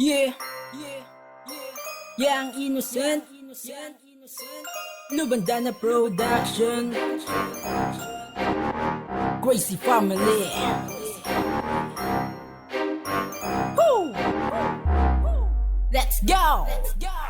Yeah, yeah, yeah. Yang innocent, innocent, innocent. Lubandana Production. Crazy Family. Woo! Let's go! Let's go!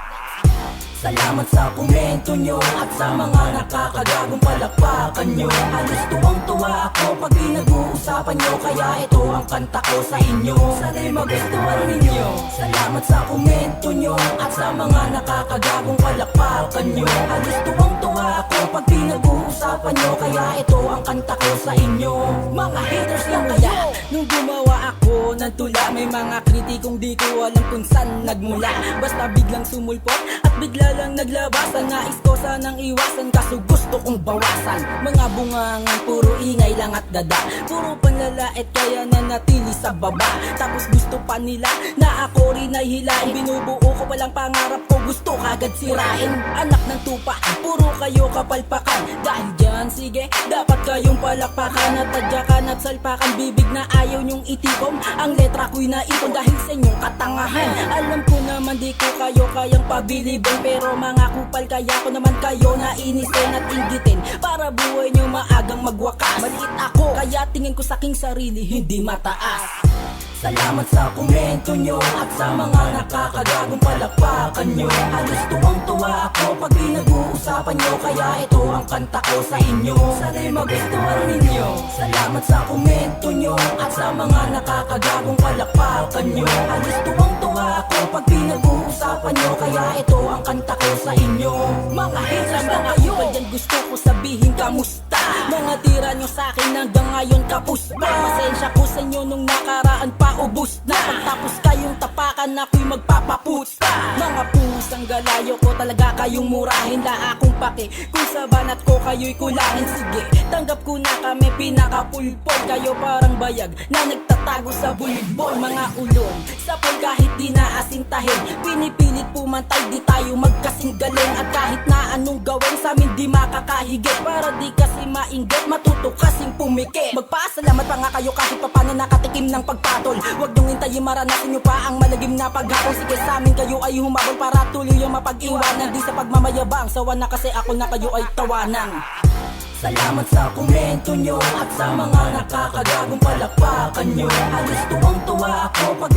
Salamat sa komento nyo At sa mga nakakagagong palakpakan nyo. Halos tuwang-tuwa ako pag pinag-uusapan nyo Kaya ito ang kanta ko sa inyo. Sana'y magustuhan ninyo. Salamat sa komento nyo At sa mga nakakagagong palakpakan nyo. Halos tuwang-tuwa ako pag pinag-uusapan nyo Kaya ito ang kanta ko sa inyo. Mga haters lang kayo Nung gumawa ako ng tula. May mga kritikong di ko alam kung saan nagmula. Basta biglang sumulpot at bigla lang naglabasan. Nais ko sanang iwasan kaso gusto kong bawasan. Mga bungangan puro ingay lang at dada. Puro panlalait kaya nanatili sa baba. Tapos gusto pa nila na ako rin ay hilain Binubuo ko palang pangarap ko gusto kagad sirain. Anak ng tupa, puro kayo kapalpakan. Dahil dyan sige, dapat kayong palakpakan. At tadyakan at salpakan bibig na ayaw nyong itikom Ang letra ko'y naipon dahil sa inyong katangahan. Alam ko naman di ko kayo kayang pabilibin Pero mga kupal kaya ko naman kayo nainisin at inggitin Para buhay nyo maagang magwakas. Maliit ako, kaya tingin ko sa aking sarili hindi mataas Salamat sa komento nyo At sa mga nakakagagong palakpakan nyo. Halos tuwang-tuwa ako pag pinag-uusapan nyo Kaya ito ang kanta ko sa inyo. Sana'y magustuhan ninyo. Salamat sa komento nyo At sa mga nakakagagong palakpakan nyo. Halos tuwang-tuwa ako pag pinag-uusapan nyo Kaya ito ang kanta ko sa inyo. Mga haters na kayo Dyan gusto ko sabihin kamusta? Mga tira nyo sa akin hanggang ngayon kapus pa Pasensya ko sa inyo nung nakaraan pa ubus na. Pagtapos kayong tapakan ako'y magpapapusta Mga pusang galayo ko talaga kayong murahin. La akong pake kung sa banat ko kayo'y kulangin Sige, tanggap ko na kami pinakapulpon Kayo parang bayag na nagtatago sa bulibol Mga ulong, sapon kahit di naasintahin Pinipilit pumantay di tayo magkasing galing At kahit na anong gawin sa amin di makakahigit. Para di kasi pumikit Magpasalamat pa nga kayo kahit papano nakatikim ng pagpatol. Huwag niyong hintayin maranasan niyo pa ang malagim na paghapon Sige sa amin kayo ay humabol para tuloy ang mapag-iwanan. Di sa pagmamayabang, sawa na kasi ako na kayo ay tawanan. Salamat sa komento nyo At sa mga nakakagagong palakpakan nyo Halos tuwang-tuwa ako pag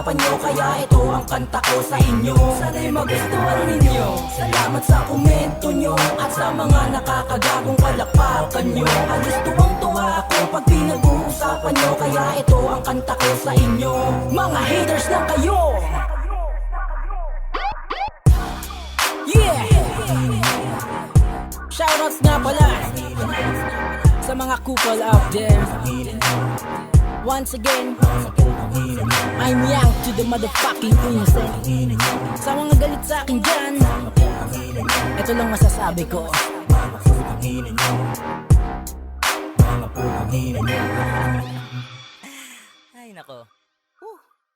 pinag-uusapan nyo. Kaya ito ang kanta ko sa inyo. Sana'y magustuhan ninyo. Salamat sa komento nyo At sa mga nakakagagong palakpakan nyo. Halos tuwang-tuwa ako pag pinag-uusapan nyo. Kaya ito ang kanta ko sa inyo. Mga haters lang kayo! Yeah! Shoutouts nga pala sa mga couple out there. Once again, I'm young to the motherfucking innocent. Sa mga galit sa akin dyan, ito lang masasabi ko. Ay nako,